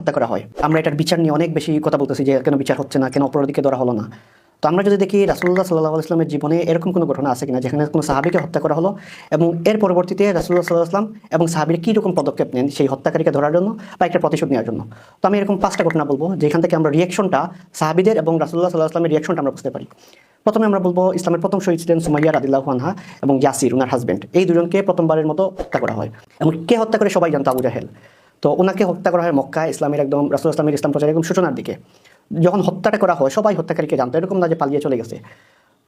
হত্যা করা হয়। আমরা এটার বিচার নিয়ে অনেক বেশি কথা বলতেছি যে কেন বিচার হচ্ছে না, কেন অপরাধীকে ধরা হলো না। তো আমরা যদি দেখি রাসুল্লাহ সাল্লাহ ইসলামের জীবনে এরকম কোনো ঘটনা আছে কিনা, যেখানে কোনো সাহাবিকে হত্যা করা হলো এবং এর পরবর্তীতে রাসুল্লাহ সাল্লাহ আসলাম এবং সাহাবির কী রকম পদক্ষেপ নেন সেই হত্যাকারীকে ধরার জন্য বা একটা প্রতিশোধ নেওয়ার জন্য? তো আমি এরকম পাঁচটা ঘটনা বলব, যেখান থেকে আমরা রিয়েকশনটা সাহাবিদের এবং রাসুল্লাহ সাল্লাহ আসলামের রিয়েকশনটা আমরা বুঝতে পারি। প্রথমে আমরা বলব, ইসলামের প্রথম শহীদ ছিলেন সুমাইয়া রাদিল্লাহ আনহা এবং ইয়াসির ওনার হাজবেন্ড এই দুজনকে প্রথমবারের মতো হত্যা করা হয়। এবং কে হত্যা করে সবাই জানতো আবু জাহেল। তো ওনাকে হত্যা করা হয় মক্কা ইসলামের একদম রাসুল ইসলামের ইসলাম প্রচার একদম সূচনার দিকে। যখন হত্যাটা করা হয়, সবাই হত্যাকারীকে জানতো। এরকম না যে পালিয়ে চলে গেছে।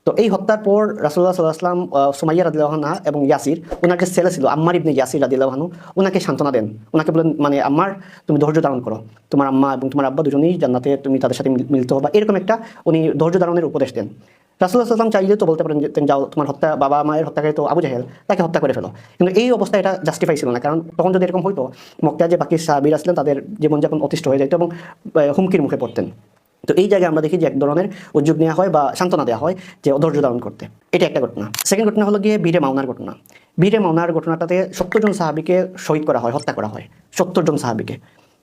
তো এই হত্যার পর রাসুল্লাহ সাল্লাহ আসলাম সুমাইয়া রাদিল্লাহনা এবং ইয়াসির ওনার যে ছেলে ছিল, আম্মার ইবনে ইয়াসির রাদিল্লাহানু ওনাকে সান্ত্বনা দেন। ওনাকে বলেন মানে আম্মার, তুমি ধৈর্য ধারণ করো। তোমার আম্মা এবং তোমার আব্বা দুজনেই জান্নাতে তুমি তাদের সাথে মিল- মিলিত হবা। এরকম একটা উনি ধৈর্য ধারণের উপদেশ দেন। রাসুল্লাহ সাল্লাম চাইলে তো বলতে পারেন যে যাও, তোমার হত্যা, বাবা মায়ের হত্যাকারী তো আবু জাহেল, তাকে হত্যা করে ফেলো। কিন্তু এই অবস্থায় এটা জাস্টিফাই ছিল না। কারণ তখন যদি এরকম হইতো মক্কা যে বাকি সাহাবির আসলেন তাদের জীবনযাপন অতিষ্ঠ হয়ে যেত এবং হুমকির মুখে পড়তেন। তো এই জায়গায় আমরা দেখি যে এক ধরনের উদ্যোগ নেওয়া হয় বা সান্ত্বনা দেওয়া হয় যে অধৈর্য ধারণ করতে। এটা একটা ঘটনা। সেকেন্ড ঘটনা হলো গিয়ে বীরে মাওনার ঘটনা। বীরে মাওনার ঘটনাটাতে সত্তর জন সাহাবিকে শহীদ করা হয়, হত্যা করা হয়। সত্তর জন সাহাবিকে।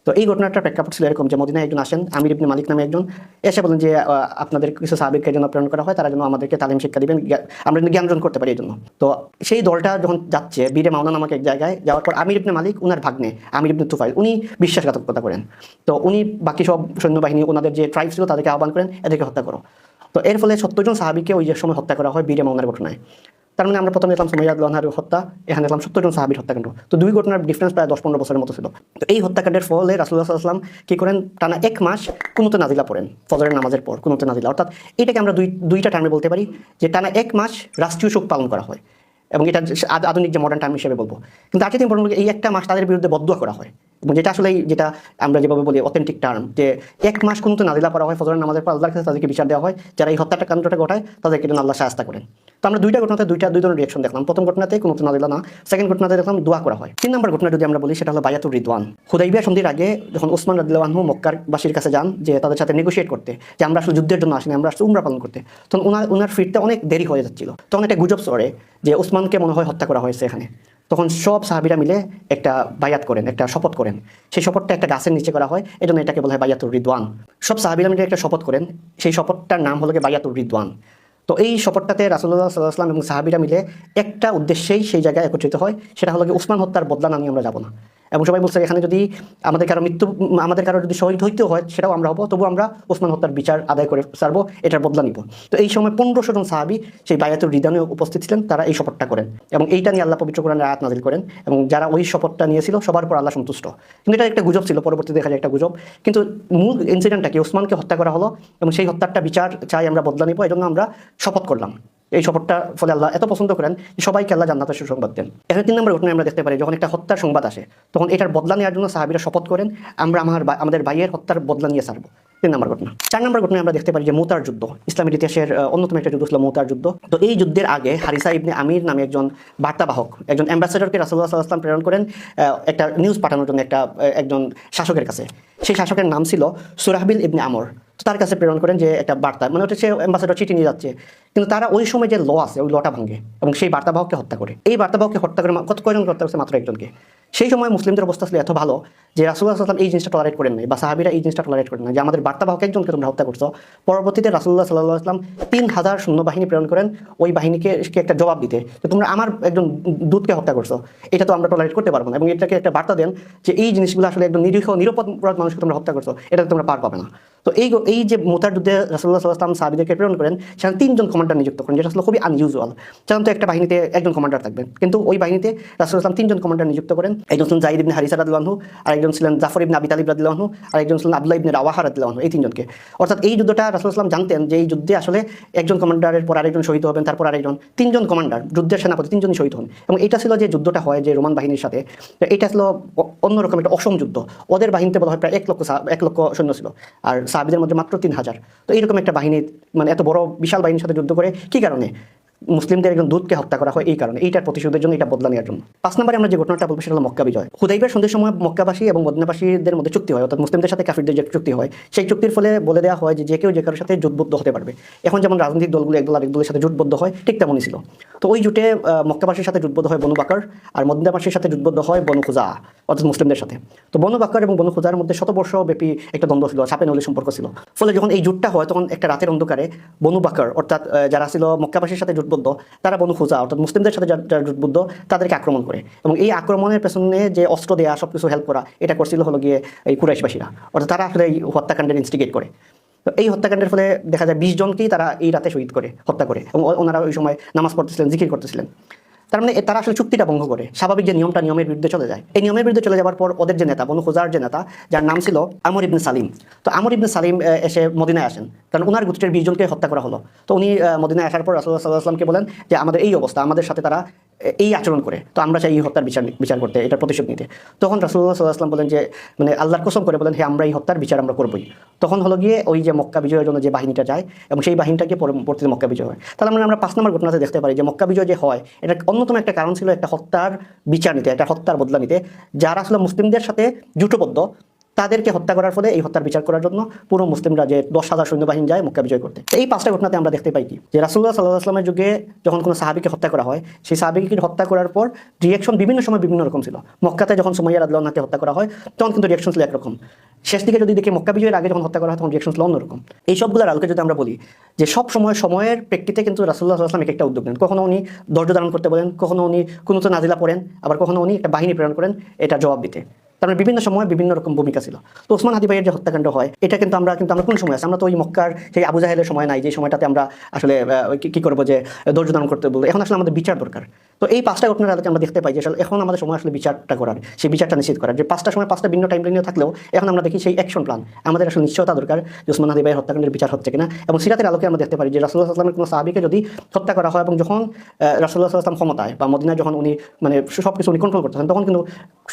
তো এই ঘটনাটার প্রেক্ষাপট ছিল এরকম যে মদিনায় একজন আসেন, আমির ইবনে মালিক নামে একজন, এসে বলেন যে আপনাদের কিছু সাহাবিককে যেন প্রেরণ করা হয়, তারা যেন আমাদেরকে তালিম শিক্ষা দিবেন আমরা জ্ঞান অর্জন করতে পারি এই জন্য। তো সেই দলটা যখন যাচ্ছে, বীরে মাওনা নামক এক জায়গায় যাওয়ার পর আমির ইবনে মালিক উনার ভাগ্নে, আমির ইবনে তুফাইল, উনি বিশ্বাসঘাতকতা করেন। তো উনি বাকি সব সৈন্যবাহিনী ওনাদের যে ট্রাইব ছিল তাদেরকে আহ্বান করেন, এদেরকে হত্যা করো। তো এর ফলে সত্তরজন সাহাবিকে ওই যে সময় হত্যা করা হয় বীরে মাওনার ঘটনায়। তার মানে আমরা প্রথমে দেখলাম সুমাইয়া লোহার হত্যা, এখানে দেখলাম সত্তর জন সাহাবির হত্যাকাণ্ড তো দুই ঘটনার ডিফারেন্স প্রায় দশ পনেরো বছরের মতো ছিল। তো এই হত্যাকাণ্ডের ফলে রাসুল্লাহ সাল্লাম কি করেন? টানা এক মাস কুনুতে নাজিলা পড়েন, ফজরের নামাজের পর কুনুতে নাজিলা। অর্থাৎ এটাকে আমরা দুই, দুইটা টার্মে বলতে পারি, যে টানা এক মাস রাষ্ট্রীয় শোক পালন করা হয়। এবং এটা আধুনিক যে মডার্ন টার্ম হিসেবে বলব। কিন্তু আজকে বলব এই একটা মাস তাদের বিরুদ্ধে বদুয়া করা হয়। যেটা আসলে যেটা আমরা যেভাবে বলি অথেন্টিক টার্ম যে এক মাস কোনো নাজিলা করা হয়, ফজরের নামাজের পর আল্লাহর কাছে তাদেরকে বিচার দেওয়া হয়, যারা এই হত্যাটা কাণ্ডটা ঘটায়, তাদেরকে যেন আল্লাহ সাহায্য করেন। তো আমরা দুইটা ঘটনাতে দুইটা, দুই ধরনের রিয়েকশন দেখলাম। প্রথম ঘটনাতে কোনো নাজিলা না সেকেন্ড ঘটনাতে দেখলাম দোয়া করা হয়। তিন নম্বর ঘটনা যদি আমরা বলি, সেটা হলো বায়াতুর রিদওয়ান। হুদাইবিয়া সন্ধির আগে যখন ওসমান মক্কার বাসীর কাছে যান, যে তাদের সাথে নেগোশিয়েট করতে, যে আমরা আসলে যুদ্ধের জন্য আসিনি, আমরা আসলে উমরা পালন করতে, তখন ওনার ওনার ফিরতে অনেক দেরি হয়ে যাচ্ছিল। তখন একটা গুজব সরে যে ওসমানকে মনে হয় হত্যা করা হয়েছে এখানে। তখন সব সাহাবিরা মিলে একটা বায়াত করেন, একটা শপথ করেন। সেই শপথটা একটা গাছের নিচে করা হয় এই জন্য এটাকে বলা হয় বায়াতুর রিদওয়ান। সব সাহাবিরা মিলে একটা শপথ করেন, সেই শপথটার নাম হলো বায়াতুর রিদওয়ান। তো এই শপথটাতে রাসুল্লাহ সাল্লাহ এবং সাহাবিরা মিলে একটা উদ্দেশ্যেই সেই জায়গায় একত্রিত হয়, সেটা হলো গিয়ে উসমান হত্যার বদলা নামিয়ে আমরা যাব না। এবং সবাই বলছে এখানে যদি আমাদের কারও মৃত্যু, আমাদের কারও যদি শহীদ হইতেও হয়, সেটাও আমরা হব তবু আমরা ওসমান হত্যার বিচার আদায় করে সারবো এটার বদলা নিব। তো এই সময় পনেরোশো জন সাহাবি সেই বায়াতুর রিদানে উপস্থিত ছিলেন, তারা এই শপথটা করেন এবং এইটা নিয়ে আল্লাহ পবিত্র কোরআনের আয়াত নাজিল করেন এবং যারা ওই শপথটা নিয়েছিল, সবার পর আল্লাহ সন্তুষ্ট। কিন্তু এটা একটা গুজব ছিল, পরবর্তীতে দেখা যায় একটা গুজব। কিন্তু মূল ইনসিডেন্টটা কি? ওসমানকে হত্যা করা হলো এবং সেই হত্যারটা বিচার চাই আমরা, বদলা নিব, এই জন্য আমরা শপথ করলাম। এই শপথটা ফলে আল্লাহ এত পছন্দ করেন যে সবাইকে আল্লাহ জান্নাতের সুসংবাদ দেন। এখানে তিন নম্বর ঘটনায় আমরা দেখতে পারি, যখন একটা হত্যার সংবাদ আসে, তখন এটার বদলা নেওয়ার জন্য সাহাবিরা শপথ করেন, আমরা আমার আমাদের ভাইয়ের হত্যার বদলা নিয়ে সারবো তিন নম্বর ঘটনা। চার নম্বর ঘটনায় আমরা দেখতে পারি যে মোতার যুদ্ধ, ইসলামের ইতিহাসের অন্যতম একটা যুদ্ধ ছিল মোতার যুদ্ধ। তো এই যুদ্ধের আগে হারিসা ইবনে আমির নামে একজন বার্তাবাহক, একজন অ্যাম্বাসেডরকে রাসুল্লাহ সাল্লাম প্রেরণ করেন একটা নিউজ পাঠানোর জন্য একটা একজন শাসকের কাছে। সেই শাসকের নাম ছিল সুরাহবিল ইবনে আমর। তার কাছে প্রেরণ করেন যে একটা বার্তা মানে হচ্ছে অ্যাম্বাসেডর চিঠি নিয়ে যাচ্ছে। কিন্তু তারা ওই সময় যে ল আছে, ওই লটা ভাঙে এবং সেই বার্তাবাহককে হত্যা করে। এই বার্তাবাহককে হত্যা করে কত কয়জন হত্যা করছে মাত্র একজনকে? সেই সময় মুসলিমদের অবস্থা ছিল এত ভালো যে রাসুল্লাহ সাল্লাম এই জিনিসটা টলারেট করেন নাই বা সাহাবিরা এই জিনিসটা টলারেট করেন না যে আমাদের বার্তাবাহক একজনকে তোমরা হত্যা করছ। পরবর্তীতে রাসুল্লাহ সাল্লাহ আসলাম তিন হাজার সৈন্যবাহিনী প্রেরণ করেন, ওই বাহিনীকে একটা জবাব দিতে যে তোমরা আমার একজন দূতকে হত্যা করছ। এটা তো আমরা টলারেট করতে পারব না এবং এটাকে একটা বার্তা দেন যে এই জিনিসগুলো আসলে একদম নিরীহ, নিরাপদ মানুষকে তোমরা হত্যা করছ, এটা তোমরা পার পাবে না। তো এই এই যে মোতার যুদ্ধে রাসুল্লাহ সাল্লাম সাহাবিদেরকে প্রেরণ করেন, সেখানে তিনজন কমান্ডার নিযুক্ত করেন যেটা আসলে খুবই আনইউজুয়াল সাধারণত একটা বাহিনীতে একজন কমান্ডার থাকবেন। কিন্তু ওই বাহিনীতে রাসুল্লাহ আসলাম তিনজন কমান্ডার নিযুক্ত করেন। একজন ছিলেন জাহিদ ইবনে হারিসা রাদিল্লাহু আর একজন ছিলেন জাফর ইবনে আবি তালিব রাদিল্লাহু আর একজন ছিলেন আবদুল্লাহ ইবনে রাওয়াহা রাদিল্লাহু এই তিনজনকে। অর্থাৎ এই যুদ্ধটা রাসুল আসলাম জানতেন যে এই যুদ্ধে আসলে একজন কমান্ডারের পর আরেকজন শহীদ হবেন, তারপর আরেকজন। তিনজন কমান্ডার, যুদ্ধের সেনাপতি, তিনজনই শহীদ হন। এবং এটা ছিল যে যুদ্ধটা হয় যে রোমান বাহিনীর সাথে এটা ছিল অন্যরকম একটা অসম যুদ্ধ। ওদের বাহিনীতে বলা হয় প্রায় এক লক্ষ এক লক্ষ সৈন্য ছিল, আর সাহাবিদের মধ্যে মাত্র তিন হাজার। তো এইরকম একটা বাহিনী মানে এত বড়, বিশাল বাহিনীর সাথে যুদ্ধ করে, কি কারণে? মুসলিমদের একজন দূতকে হত্যা করা হয় এই কারণে। এইটার প্রতিশোধের জন্য এটা বদলা নেওয়ার জন্য। পাঁচ নম্বরে আমরা যে ঘটনাটা বলব সেটা হলো মক্কা বিজয়। হুদাইবের সন্ধ্যের সময় মক্কাবাসী এবং মদিনাবাসীদের মধ্যে চুক্তি হয়, অর্থাৎ মুসলিমদের সাথে কাফিরদের যে চুক্তি হয়, সেই চুক্তির ফলে বলে দেওয়া হয় যে যে কেউ যে কারোর সাথে জোটবদ্ধ হতে পারবে। এখন যেমন রাজনৈতিক দলগুলো একদল আরেক দলের সাথে জোটবদ্ধ হয়, ঠিক তেমনই ছিল। তো ওই জুটে মক্কাবাসীর সাথে জোটবদ্ধ হয় বনু বাকর, আর মদিনাবাসীর সাথে জোটবদ্ধ হয় বনু খুজা। অর্থাৎ মুসলিমদের সাথে। তো বনু বাক্কার এবং বনু খুজার মধ্যে শতবর্ষ ব্যাপী একটা দ্বন্দ্ব ছিল সাপে নলি সম্পর্ক ছিল। ফলে যখন এই জুটটা হয়, তখন একটা রাতের অন্ধকারে বনু বাক্কার, অর্থাৎ যারা ছিল মক্কাবাসীর সাথে জুটবদ্ধ, তারা বনু খুজা, অর্থাৎ মুসলিমদের সাথে যারা জুটবদ্ধ, তাদেরকে আক্রমণ করে। এবং এই আক্রমণের পেছনে যে অস্ত্র দেওয়া সব কিছু হেল্প করা, এটা করছিল হলো গিয়ে এই কুরাইশবাসীরা। অর্থাৎ তারা আসলে এই হত্যাকাণ্ডের ইনস্টিগেট করে। তো এই হত্যাকাণ্ডের ফলে দেখা যায় বিশ জনকেই তারা এই রাতে শহীদ করে, হত্যা করে। এবং ওনারা ওই সময় নামাজ পড়তেছিলেন, জিকির করতেছিলেন। তার মানে তারা আসলে চুক্তিটা ভঙ্গ করে। স্বাভাবিক যে নিয়মটা নিয়মের বিরুদ্ধে চলে যায়। এই নিয়মের বিরুদ্ধে চলে যাওয়ার পর ওদের যে নেতা, বনু খোজার যে নেতা, যার নাম ছিল আমর ইবনে সালিম। তো আমর ইবনে সালিম এসে মদিনায় আসেন। কারণ উনার গোত্রের বিশ জনকে হত্যা করা হলো। তো উনি মদিনায় আসার পর রাসুল্লাহ সাল্লাহ আসলামকে বলেন যে, আমাদের এই অবস্থা। আমাদের সাথে তারা এই আচরণ করে। তো আমরা চাই এই হত্যার বিচার বিচার করতে এটা প্রতিশোধ নিতে। তখন রাসুল্লাহ সাল্লাহ আসলাম বলেন যে মানে আল্লাহর কসম করে বলেন হ্যাঁ আমরা এই হত্যার বিচার আমরা করবই। তখন হলো গিয়ে ওই যে মক্কা বিজয়ের জন্য যে বাহিনীটা যায়, এবং সেই বাহিনীটাকে পরবর্তীতে মক্কা বিজয় হয়। তাহলে আমরা আমরা পাঁচ নম্বর ঘটনাতে দেখতে পারি যে, মক্কা বিজয় যে হয়, এটা অন্যতম একটা কারণ ছিল একটা হত্যার বিচার নিতে, একটা হত্যার বদলা নিতে। যারা আসলে মুসলিমদের সাথে জুটবদ্ধ তাদেরকে হত্যা করার ফলে এই হত্যার বিচার করার জন্য পুরো মুসলিমরা যে দশ হাজার সৈন্যবাহিনী যায় মক্কা বিজয় করতে। এই পাঁচটা ঘটনাতে আমরা দেখতে পাই কি? যে রাসুল্লাহ সাল্লাহ আসলামের যুগে যখন কোনো সাহাবিকে হত্যা করা হয়, সেই সাহাবিকে হত্যা করার পর রিয়েকশন বিভিন্ন সময় বিভিন্ন রকম ছিল। মক্কাতে যখন সুমাইয়া রাদুল্লাহকে হত্যা করা হয়, তখন কিন্তু রিয়েকশন ছিল একরকম। শেষ দিকে যদি দেখি মক্কা বিজয়ের আগে যখন হত্যা করা হয়, তখন রিয়েকশন ছিল অন্যরকম। এই সবগুলোর আলোকে যদি আমরা বলি যে সব সময় সময়ের প্রেক্ষিতে কিন্তু রাসুল্লাহ আসলাম এক একটা উদ্যোগ নেন। কখনো উনি ধৈর্য ধারণ করতে বলেন, কখনো উনি কোনো তো নাজিলা পড়েন, আবার কখনো উনি একটা বাহিনী প্রেরণ করেন, এটা জবাব দিতে। তার বিভিন্ন সময় বিভিন্ন রকম ভূমিকা ছিল। তো ওসমান হাদি ভাইয়ের যে হত্যাকাণ্ড হয়, এটা কিন্তু আমরা কিন্তু আমরা কোন সময় আছে আমরা তো ওই মক্কার সেই আবু জাহেলের সময় নাই, যে সময়টাতে আমরা আসলে কি করব যে, ধৈর্য ধারণ করতে বলব। এখন আসলে আমাদের বিচার দরকার। তো এই পাঁচটা ঘটনার আলোকে আমরা দেখতে পাই যে আসলে এখন আমাদের সময় আসলে বিচারটা করার, সেই বিচারটা নিশ্চিত করার। যে পাঁচটা সময় পাঁচটা ভিন্ন টাইম লাইনে থাকলেও এখন আমরা দেখি সেই অ্যাকশন প্ল্যান আমাদের আসলে নিশ্চয়তা দরকার যে ওসমান হাদি ভাইয়ের হত্যাকাণ্ডের বিচার হচ্ছে কিনা। এবং সিরাতের আলোকে আমরা দেখতে পারি যে রাসুল্লাহ আসলামের কোনো সাহাবিকে যদি হত্যা করা হয় এবং যখন রাসুল্লাহ আসলাম ক্ষমতায় বা মদিনায় যখন উনি মানে সব কিছু উনি কন্ট্রোল করতেছেন, তখন কিন্তু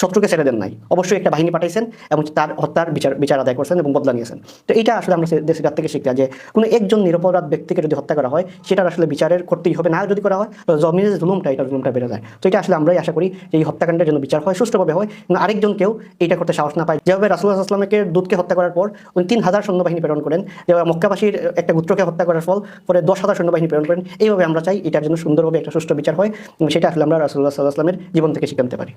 শত্রুকে ছেড়ে দেন নাই। অবশ্যই একটা বাহিনী পাঠাইছেন এবং তার হত্যার বিচার বিচার আদায় করছেন এবং বদলা নিয়েছেন। তো এটা আসলে আমরা দেশের থেকে শিখতে হয় যে কোনো একজন নিরপরাধ ব্যক্তিকে যদি হত্যা করা হয়, সেটার আসলে বিচারের করতেই হবে। না যদি করা হয় জমিনের জুলুমটা, এটা জুলুমটা বেড়ে যায়। তো এটা আসলে আমরাই আশা করি যে এই হত্যাকাণ্ডের জন্য বিচার হয়, সুষ্ঠুভাবে হয় আরেকজন কেউ এটা করতে সাহস না পায়। যেভাবে রাসুল্লাহ আসলামকে দুধকে হত্যা করার পর উনি তিন হাজার সৈন্যবাহিনী প্রেরণ করেন, যেভাবে মক্কাবাসীর একটা গোত্রকে হত্যা করার ফল পরে দশ হাজার সৈন্যবাহিনী প্রেরণ করেন, এইভাবে আমরা চাই এটার জন্য সুন্দরভাবে একটা সুষ্ঠু বিচার হয় সেটা আসলে আমরা রাসুল্লাহ সাল্লাহ আসলামের জীবন থেকে শিখে নিতে পারি।